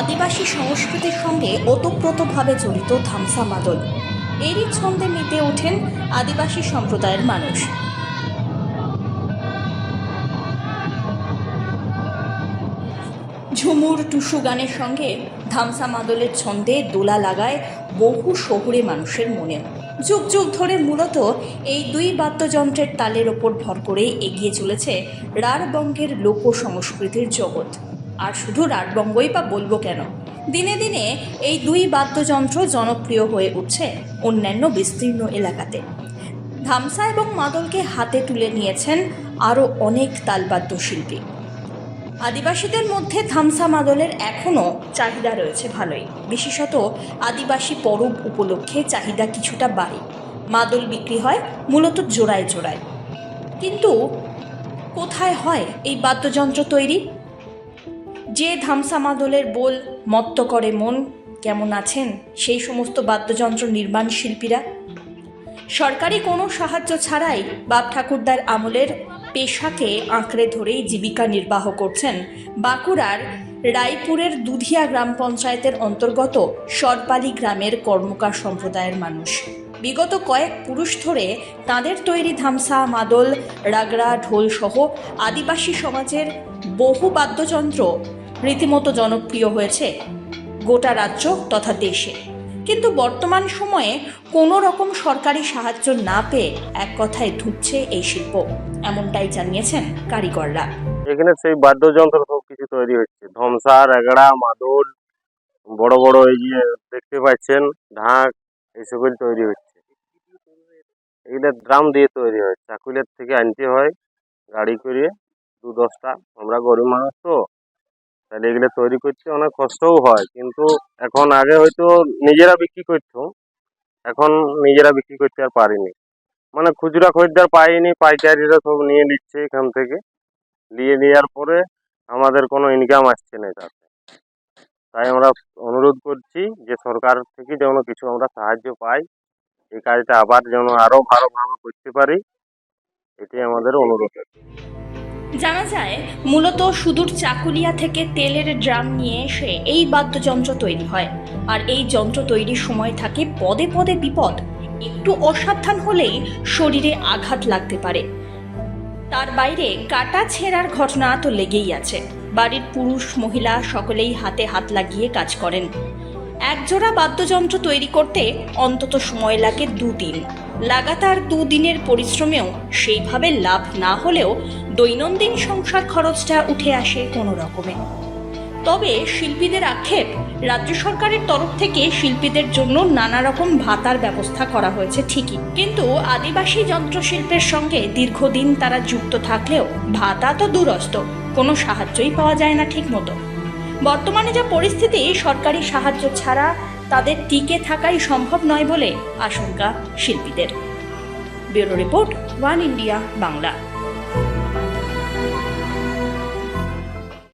আদিবাসী সংস্কৃতির সঙ্গে ওতপ্রোতভাবে জড়িত ধামসা মাদল। এরই ছন্দে মেতে ওঠেন আদিবাসী সম্প্রদায়ের মানুষ। ঝুমুর টুসু গানের সঙ্গে ধামসা মাদলের ছন্দে দোলা লাগায় বহু শহুরে মানুষের মনে। যুগ যুগ ধরে মূলত এই দুই বাদ্যযন্ত্রের তালের ওপর ভর করে এগিয়ে চলেছে রাঢ়বঙ্গের লোক সংস্কৃতির জগৎ। আর শুধু রাঢ়বঙ্গই বা বলব কেন? দিনে দিনে এই দুই বাদ্যযন্ত্র জনপ্রিয় হয়ে উঠছে অন্যান্য বিস্তীর্ণ এলাকাতে। ধামসা এবং মাদলকে হাতে তুলে নিয়েছেন আরও অনেক তালবাদ্য শিল্পী আদিবাসীদের মধ্যে থামসা মাদলের এখনও চাহিদা রয়েছে ভালোই। বিশেষত আদিবাসী পরব উপলক্ষে চাহিদা কিছুটা বাড়ে। মাদল বিক্রি হয় মূলত জোড়ায় জোড়ায়। কিন্তু কোথায় হয় এই বাদ্যযন্ত্র তৈরি? যে ধামসা মাদলের বোল মত্ত করে মন কেমন আছেন সেই সমস্ত বাদ্যযন্ত্র নির্মাণ শিল্পীরা? সরকারি কোনো সাহায্য ছাড়াই বাপ ঠাকুরদার আমলের পেশাকে আঁকড়ে ধরেই জীবিকা নির্বাহ করছেন বাঁকুড়ার রায়পুরের দুধিয়া গ্রাম পঞ্চায়েতের অন্তর্গত সরপালি গ্রামের কর্মকার সম্প্রদায়ের মানুষ। বিগত কয়েক পুরুষ ধরে তাদের তৈরি ধামসা, মাদল, রাগড়া, ঢোল সহ আদিবাসী সমাজের বহু বাদ্যযন্ত্র রীতিমতো জনপ্রিয় হয়েছে গোটা রাজ্য তথা দেশে। কিন্তু বর্তমান সময়ে কোনো রকম সরকারি সাহায্য না পেয়ে এক কথায় ধুচ্ছে এই শিল্প। এমনটাই জানিয়েছেন কারিগররা। এখানে সেই বাদ্যযন্ত্র সব কিছু তৈরি হচ্ছে। ধমসা রেগড়া মাদল, বড় বড় এই যে দেখতে পাচ্ছেন, ঢাক এই সকল তৈরি হচ্ছে। এগুলো ড্রাম দিয়ে তৈরি হয়। চাকুলের থেকে আনতে হয়, গাড়ি করে, দু দশটা। আমরা গরিব মানুষ তো। তাহলে এগুলো তৈরি করতে অনেক কষ্টও হয়। কিন্তু এখন আগে হয়তো নিজেরা বিক্রি করতো, এখন নিজেরা বিক্রি করতে আর পারিনি। মানে খুচরা খরিদ্দার পাইনি, পাইকারিরা সব নিয়ে নিচ্ছে এখান থেকে। নিয়ে নেওয়ার পরে আমাদের কোনো ইনকাম আসছে না তাতে তাই আমরা অনুরোধ করছি যে সরকার থেকে যেন কিছু আমরা সাহায্য পাই এই কাজটা আবার যেন আরও ভালোভাবে করতে পারি, এটাই আমাদের অনুরোধ। জানা যায়, মূলত সুদূর চাকুলিয়া থেকে তেলের ড্রাম নিয়ে এসে এই বাদ্যযন্ত্র তৈরি হয়। আর এই যন্ত্র তৈরির সময় থাকে পদে পদে বিপদ। একটু অসাবধান হলেই শরীরে আঘাত লাগতে পারে। তার বাইরে কাটা ছেঁড়ার ঘটনা তো লেগেই আছে। বাড়ির পুরুষ, মহিলা সকলেই হাতে হাত লাগিয়ে কাজ করেন। একজোড়া বাদ্যযন্ত্র তৈরি করতে অন্তত সময় লাগে দুদিন। লাগাতার দুদিনের পরিশ্রমেও সেইভাবে লাভ না হলেও দৈনন্দিন সংসার খরচটা উঠে আসে কোনো রকমে। তবে শিল্পীদের আক্ষেপ, রাজ্য সরকারের তরফ থেকে শিল্পীদের জন্য নানা রকম ভাতার ব্যবস্থা করা হয়েছে ঠিকই। কিন্তু আদিবাসী যন্ত্রশিল্পের সঙ্গে দীর্ঘদিন তারা যুক্ত থাকলেও ভাতা তো দূরস্থ কোনো সাহায্যই পাওয়া যায় না ঠিক মতো বর্তমানে যা পরিস্থিতি, সরকারি সাহায্য ছাড়া তাদের টিকে থাকাই সম্ভব নয় বলে আশঙ্কা শিল্পীদের। Bureau report, one India, Bangla.